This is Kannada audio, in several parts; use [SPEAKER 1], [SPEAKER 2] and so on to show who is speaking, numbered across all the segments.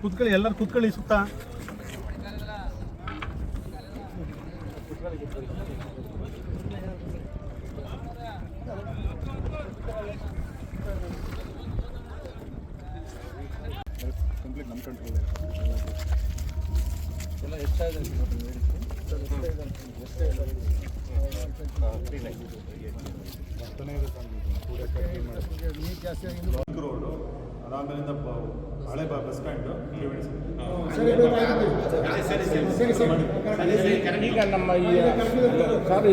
[SPEAKER 1] ಕೂತ್ಕೊಳ್ಳಿ ಎಲ್ಲರೂ ಕೂತ್ಕೊಳ್ಳಿ ಸುತ್ತ.
[SPEAKER 2] ಕಂಪ್ಲೀಟ್ ನಮ್ಮ ಕಂಟ್ರೋಲ್
[SPEAKER 3] ಎಲ್ಲ
[SPEAKER 2] ರೋಡು ಅದಾದ್ಮೇಲಿಂದ ಬ- ಹಳೆ ಬ- ಬಸ್ ಸ್ಟ್ಯಾಂಡು
[SPEAKER 3] ಈಗ ನಮ್ಮ ಈ ಸಾರು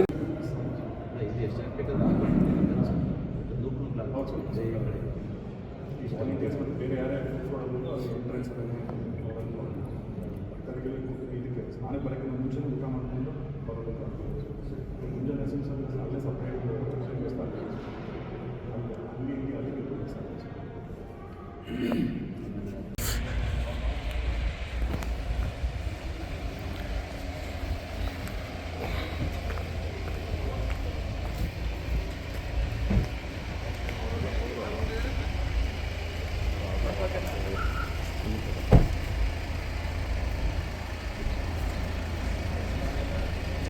[SPEAKER 2] ಬೇರೆ ಯಾರೇ ಎಂಟ್ರೆನ್ಸ್ Mm-hmm.